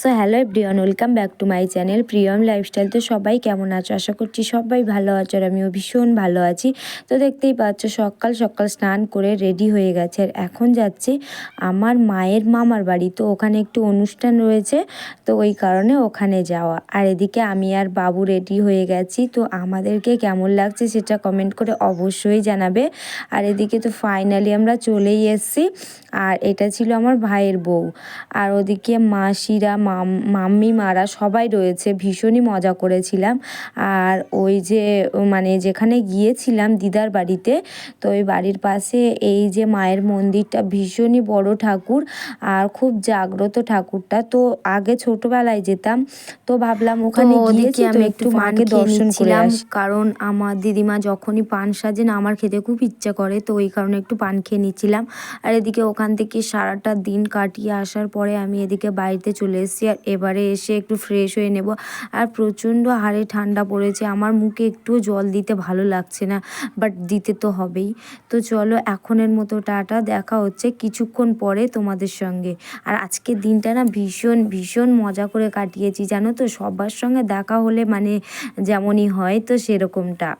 So hello everyone welcome back to my channel Priyam lifestyle তো সবাই কেমন আছো? আশা করছি সবাই ভালো আছো আর আমিও ভীষণ ভালো আছি। তো দেখতেই পাচ্ছ, সকাল সকাল স্নান করে রেডি হয়ে গেছে আর এখন যাচ্ছি আমার মায়ের মামার বাড়ি। তো ওখানে একটু অনুষ্ঠান রয়েছে, তো ওই কারণে ওখানে যাওয়া। আর এদিকে আমি আর বাবু রেডি হয়ে গেছি, তো আমাদেরকে কেমন লাগছে সেটা কমেন্ট করে অবশ্যই জানাবে। আর এদিকে তো ফাইনালি আমরা চলেই এসেছি, আর এটা ছিল আমার ভাইয়ের বউ। আর ওদিকে মাসিরা মাম মাম্মি মারা সবাই রয়েছে ভীষণই মজা করেছিলাম। আর ওই যে মানে যেখানে গিয়েছিলাম দিদার বাড়িতে তো ওই বাড়ির পাশে এই যে মায়ের মন্দিরটা ভীষণই বড় ঠাকুর আর খুব জাগ্রত ঠাকুরটা। তো আগে ছোটবেলায় যেতাম তো ভাবলাম ওখানে গিয়েছি তো একটু মাকে দর্শন করে কারণ আমার দিদিমা যখনই পান সাজেন আমার খেতে খুব ইচ্ছা করে তো ওই কারণে একটু পান খেয়ে নিচ্ছিলাম। আর এদিকে ওখান থেকে সারাটা দিন কাটিয়ে আসার পরে আমি এদিকে বাড়িতে চলে এসেছি। আর এবারে এসে একটু ফ্রেশ হয়ে নেব। আর প্রচণ্ড হাড়ে ঠান্ডা পড়েছে, আমার মুখে একটুও জল দিতে ভালো লাগছে না বাট দিতে তো হবেই। তো চলো এখনের মতো টাটা, দেখা হচ্ছে কিছুক্ষণ পরে তোমাদের সঙ্গে। আর আজকের দিনটা না ভীষণ ভীষণ মজা করে কাটিয়েছি, জানো তো? সবার সঙ্গে দেখা হলে মানে যেমনই হয় তো সেরকমটা।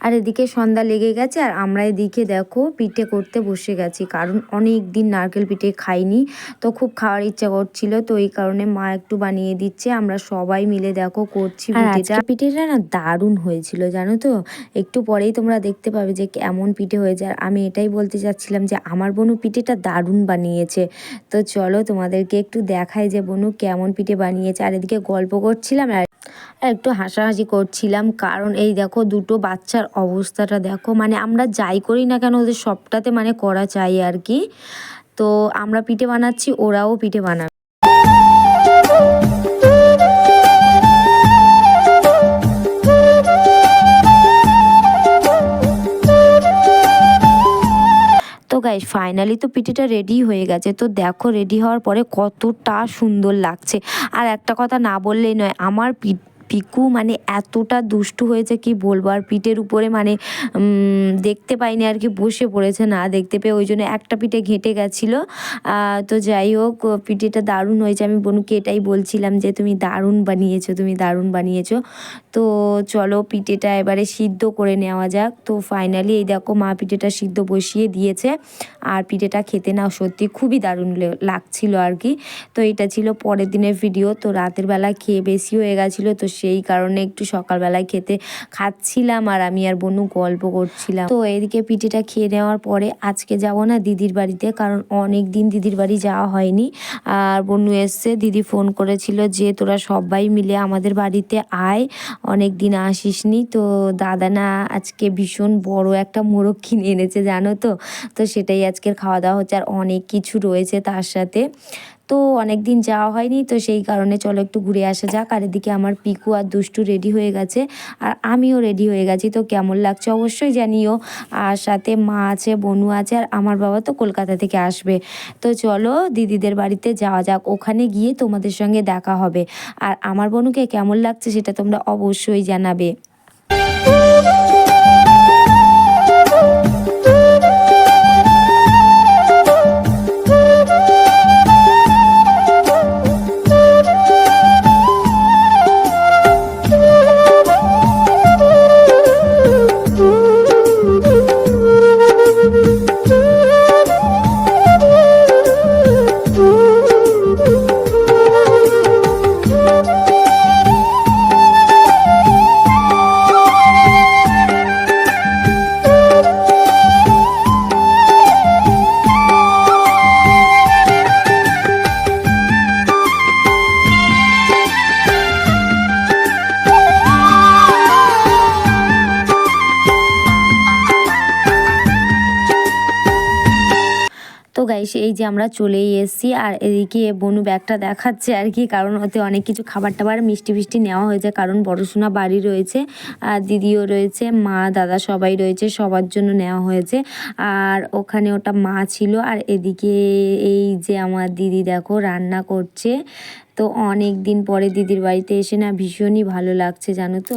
আর এদিকে সন্ধ্যা লেগে গেছে আর আমরা এদিকে দেখো পিঠে করতে বসে গেছি। কারণ অনেক দিন নারকেল পিঠে খাইনি তো খুব খাওয়ার ইচ্ছা করছিল তো এই কারণে মা একটু বানিয়ে দিচ্ছে। আমরা সবাই মিলে দেখো করছি পিঠেটা। পিঠেটা না দারুণ হয়েছিল জানো তো? একটু পরেই তোমরা দেখতে পাবে যে কেমন পিঠে হয়েছে। আর আমি এটাই বলতে চাচ্ছিলাম যে আমার বোনু পিঠেটা দারুণ বানিয়েছে। তো চলো তোমাদেরকে একটু দেখাই যে বনু কেমন পিঠে বানিয়েছে। আর এদিকে গল্প করছিলাম আর আর একটু হাসাহাসি করছিলাম। কারণ এই দেখো দুটো বাচ্চার অবস্থাটা দেখো মানে আমরা যাই করি না কেন ওদের সবটাতে মানে করা চাই আর কি। তো আমরা পিঠে বানাচ্ছি, ওরাও পিঠে বানাবে। ফাইনালি তো পিঠেটা রেডি হয়ে গেছে। তো দেখো রেডি হওয়ার পরে কতটা সুন্দর লাগছে। আর একটা কথা না বললেই নয়, আমার পিঠ পিকু মানে এতটা দুষ্টু হয়েছে কি বলব? আর পিঠের উপরে মানে দেখতে পাইনি আর কি, বসে পড়েছে না দেখতে পেয়ে, ওই জন্য একটা পিঠে ঘেঁটে গেছিল। তো যাই হোক, পিঠেটা দারুণ হয়েছে। আমি বনুকে এটাই বলছিলাম যে, তুমি দারুণ বানিয়েছো, তুমি দারুণ বানিয়েছো। তো চলো পিঠেটা এবারে সিদ্ধ করে নেওয়া যাক। তো ফাইনালি এই দেখো মা পিঠেটা সিদ্ধ বসিয়ে দিয়েছে। আর পিঠেটা খেতে না সত্যি খুবই দারুণ লাগছিল আর কি। তো এটা ছিল পরের দিনের ভিডিও তো রাতের বেলা খেয়ে বেশি হয়ে গেছিল। তো সেই কারণে একটু সকালবেলায় খেতে খাচ্ছিলাম আর আমি আর বনু গল্প করছিলাম। তো এদিকে পিঠেটা খেয়ে নেওয়ার পরে আজকে যাব না দিদির বাড়িতে কারণ অনেক দিন দিদির বাড়ি যাওয়া হয়নি। আর বনু এসছে, দিদি ফোন করেছিল যে তোরা সবাই মিলে আমাদের বাড়িতে আয়, অনেক দিন আসিস নি তো দাদা না আজকে ভীষণ বড় একটা মোরগ কিনে এনেছে, জানো তো? তো সেটাই আজকের খাওয়া দাওয়া হচ্ছে আর অনেক কিছু রয়েছে তার সাথে। তো অনেক দিন যাওয়া হয়নি, তো সেই কারণে চলো একটু ঘুরে আসা যাক। আর এদিকে আমার পিকু আর দুষ্টু রেডি হয়ে গেছে, আর আমিও রেডি হয়ে গেছি, তো কেমন লাগছে অবশ্যই জানিও। আর সাথে মা আছে, বনু আছে, আর আমার বাবা তো কলকাতা থেকে আসবে। তো চলো দিদিদের বাড়িতে যাওয়া যাক, ওখানে গিয়ে তোমাদের সঙ্গে দেখা হবে। আর আমার বনুকে কেমন লাগছে সেটা তোমরা অবশ্যই জানাবে। গাইস এই যে আমরা চলেই এসেছি। আর এদিকে বনু ব্যাগটা দেখাচ্ছে আর কি, কারণ ওতে অনেক কিছু খাবার টাবার মিষ্টি ফিষ্টি নেওয়া হয়েছে, কারণ বড়শোনা বাড়ি রয়েছে, আর দিদিও রয়েছে, মা, দাদা সবাই রয়েছে, সবার জন্য নেওয়া হয়েছে। আর ওখানে ওটা মা ছিল, আর এদিকে এই যে আমার দিদি দেখো, রান্না করছে। তো অনেক দিন পরে দিদির বাড়িতে এসে না ভীষণই ভালো লাগছে, জানো তো?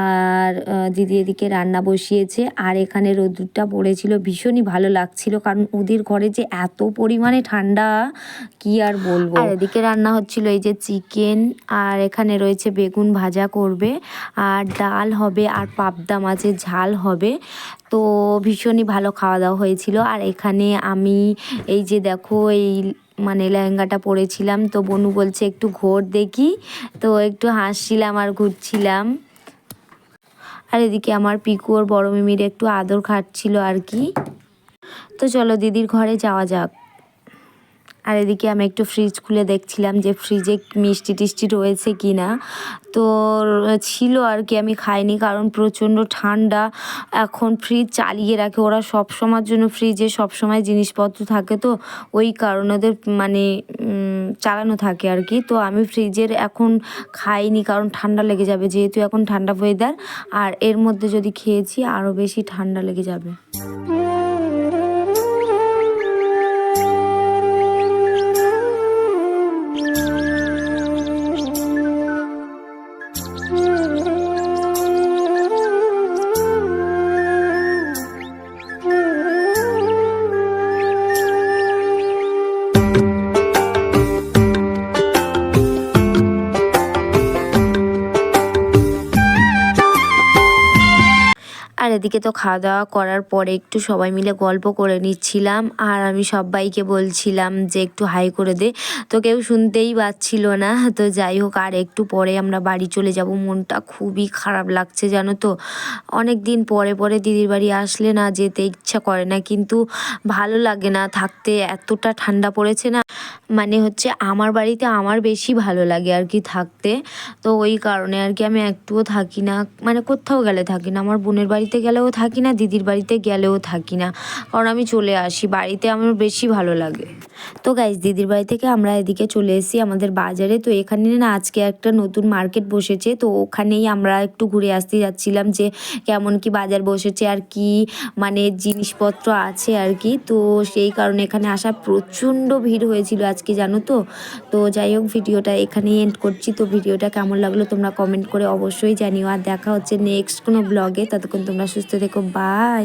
আর দিদি এদিকে রান্না বসিয়েছে, আর এখানে রোদ্দুরটা পড়েছিল, ভীষণই ভালো লাগছিল, কারণ ওদের ঘরে যে এত পরিমাণে ঠান্ডা, কি আর বলব? এদিকে রান্না হচ্ছিল এই যে চিকেন, আর এখানে রয়েছে বেগুন ভাজা করবে, আর ডাল হবে, আর পাবদা মাছের ঝাল হবে। তো ভীষণই ভালো খাওয়া দাওয়া হয়েছিল। আর এখানে আমি এই যে দেখো, এই মানে লেহেঙ্গাটা পরেছিলাম, তো বনু বলছে একটু ঘোর দেখি। তো একটু হাসছিলাম আর ঘুরছিলাম। আর এদিকে আমার পিকু বড় মিমির একটু আদর খাটছিল আর কি। তো চলো দিদির ঘরে যাওয়া যাক। আর এদিকে আমি একটু ফ্রিজ খুলে দেখছিলাম যে ফ্রিজে মিষ্টি টিষ্টি রয়েছে কি না তো ছিল আর কি, আমি খাইনি কারণ প্রচণ্ড ঠান্ডা। এখন ফ্রিজ চালিয়ে রাখে। ওরা সব সময়ের জন্য ফ্রিজে সব সময় জিনিসপত্র থাকে তো, ওই কারণে ওদের মানে চালানো থাকে আর কি। তো আমি ফ্রিজের এখন খাইনি কারণ ঠান্ডা লেগে যাবে, যেহেতু এখন ঠান্ডা ওয়েদার আর এর মধ্যে যদি খেয়েছি আরও বেশি ঠান্ডা লেগে যাবে। এদিকে তো খাওয়া দাওয়া করার পরে একটু সবাই মিলে গল্প করে নিচ্ছিলাম। আর আমি সবাইকে বলছিলাম যে, একটু হাই করে দে। তো কেউ শুনতেই পাচ্ছিল না। তো যাই হোক, আর একটু পরে আমরা বাড়ি চলে যাব। মনটা খুবই খারাপ লাগছে, জানো তো। অনেক দিন পরে পরে দিদির বাড়ি আসলে না যেতে ইচ্ছা করে না, কিন্তু ভালো লাগে না থাকতে। এতটা ঠান্ডা পড়েছে না মানে হচ্ছে আমার বাড়িতে আমার বেশি ভালো লাগে আর কি থাকতে। তো ওই কারণে আর কি আমি একটুও থাকি না। মানে কোথাও গেলে থাকি না। আমার বোনের বাড়িতে গেলেও থাকি না, দিদির বাড়িতে গেলেও থাকি না। কারণ আমি চলে আসি, বাড়িতে আমার বেশি ভালো লাগে। তো গাইজ দিদির বাড়ি থেকে আমরা এদিকে চলে এসেছি আমাদের বাজারে। তো এখানে না আজকে একটা নতুন মার্কেট বসেছে। তো ওখানেই আমরা একটু ঘুরে আসতে যাচ্ছিলাম যে কেমন কি বাজার বসেছে আর কি মানে জিনিসপত্র আছে আর কি। তো সেই কারণে এখানে আসা প্রচণ্ড ভিড় হয়েছিল আজকে, জানো তো? তো যাই হোক, ভিডিওটা এখানেই এন্ড করছি। তো ভিডিওটা কেমন লাগল তোমরা কমেন্ট করে অবশ্যই জানিও। আর দেখা হচ্ছে নেক্সট কোনো ব্লগে ততক্ষণ তোমরা সুস্থ থেকো বাই